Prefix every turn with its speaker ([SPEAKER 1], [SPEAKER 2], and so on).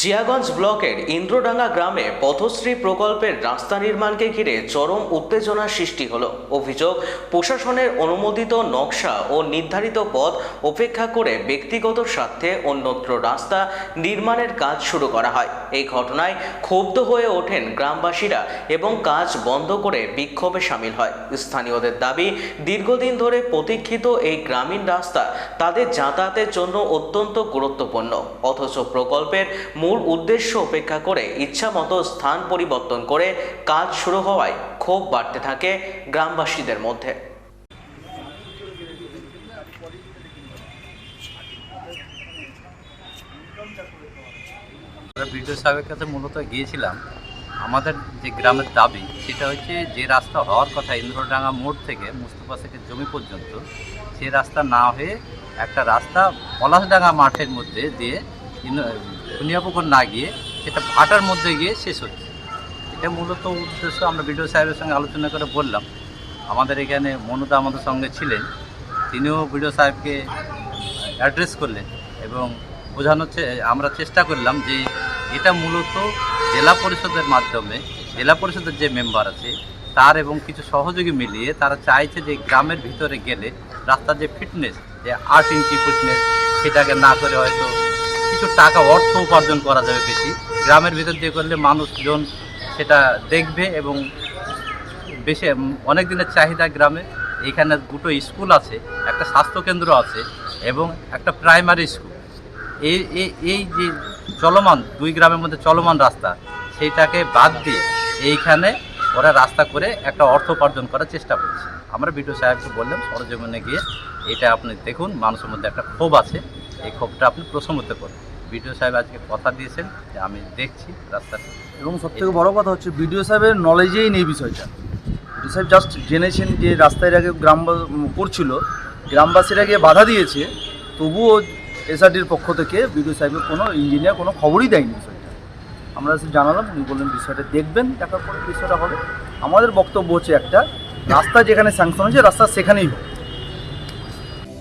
[SPEAKER 1] Jiaganj ব্লকের ইন্দ্রডাঙ্গা গ্রামে পথশ্রী প্রকল্পের রাস্তা নির্মাণকে ঘিরে চরম উত্তেজনার সৃষ্টি হলো। অভিযোগ, প্রশাসনের অনুমোদিত নকশা ও নির্ধারিত পথ উপেক্ষা করে ব্যক্তিগত স্বার্থে অন্যত্র রাস্তা নির্মাণের কাজ শুরু করা হয়। এই ঘটনায় ক্ষুব্ধ হয়ে ওঠেন গ্রামবাসীরা এবং কাজ বন্ধ করে বিক্ষোভে সামিল হয়। স্থানীয়দের দাবি, দীর্ঘদিন ধরে প্রতীক্ষিত এই গ্রামীণ রাস্তা তাদের যাতায়াতের জন্য অত্যন্ত গুরুত্বপূর্ণ। অথচ প্রকল্পের মূল উদ্দেশ্য উপেক্ষা করে ইচ্ছামতো স্থান পরিবর্তন করে কাজ শুরু হওয়ায় ক্ষোভ বাড়তে থাকে গ্রামবাসীদের মধ্যে।
[SPEAKER 2] মূলত গিয়েছিলাম। আমাদের যে গ্রামের দাবি, সেটা হচ্ছে যে রাস্তা হওয়ার কথা ইন্দ্রডাঙ্গা মোড় থেকে মুস্তফা শেখের জমি পর্যন্ত, সে রাস্তা না হয়ে একটা রাস্তা পলাশডাঙ্গা মাঠের মধ্যে দিয়ে খুনিয়াপুকুর না গিয়ে সেটা ভাটার মধ্যে গিয়ে শেষ হচ্ছে। এটা মূলত উদ্দেশ্য আমরা বিডিও সাহেবের সঙ্গে আলোচনা করে বললাম। আমাদের এখানে মনুদা আমাদের সঙ্গে ছিলেন। তিনিও বিডিও সাহেবকে অ্যাড্রেস করলেন এবং বোঝানোর আমরা চেষ্টা করলাম যে এটা মূলত জেলা পরিষদের মাধ্যমে, জেলা পরিষদের যে মেম্বার আছে, তার এবং কিছু সহযোগী মিলিয়ে তারা চাইছে যে গ্রামের ভিতরে গেলে রাস্তার যে ফিটনেস যে আট ইঞ্চি ফিটনেস সেটাকে না করে হয়তো কিছু টাকা অর্থ উপার্জন করা যাবে বেশি। গ্রামের ভিতর দিয়ে করলে মানুষজন সেটা দেখবে এবং বেশি অনেক দিনের চাহিদা গ্রামে। এখানে দুটো স্কুল আছে, একটা স্বাস্থ্যকেন্দ্র আছে এবং একটা প্রাইমারি স্কুল। এই এই যে চলমান, দুই গ্রামের মধ্যে চলমান রাস্তা, সেইটাকে বাদ দিয়ে এইখানে ওরা রাস্তা করে একটা অর্থ উপার্জন করার চেষ্টা করছে। আমরা বিডিও সাহেবকে বললাম, সরজমিনে গিয়ে এটা আপনি দেখুন, মানুষের মধ্যে একটা ক্ষোভ আছে। এই ক্ষোভটা আপনি প্রশমিত করুন বিডিও সাহেব আজকে কথা দিয়েছেন যে আমি দেখছি রাস্তাটা
[SPEAKER 3] এবং সবথেকে বড় কথা হচ্ছে বিডিও সাহেবের নলেজেই নেই বিষয়টা। বিডিও সাহেব জাস্ট জেনেছেন যে রাস্তায় আগে গ্রাম করছিল, গ্রামবাসীরা গিয়ে বাধা দিয়েছে, তবুও এসআরডির পক্ষ থেকে বিডিও সাহেবের কোনো ইঞ্জিনিয়ার কোনো খবরই দেয়নি বিষয়টা। আমরা জানালাম, উনি বললেন বিষয়টা দেখবেন, দেখার পরে বিষয়টা হবে। আমাদের বক্তব্য হচ্ছে একটা, রাস্তা যেখানে স্যাংশন হয়েছে, রাস্তা সেখানেই হোক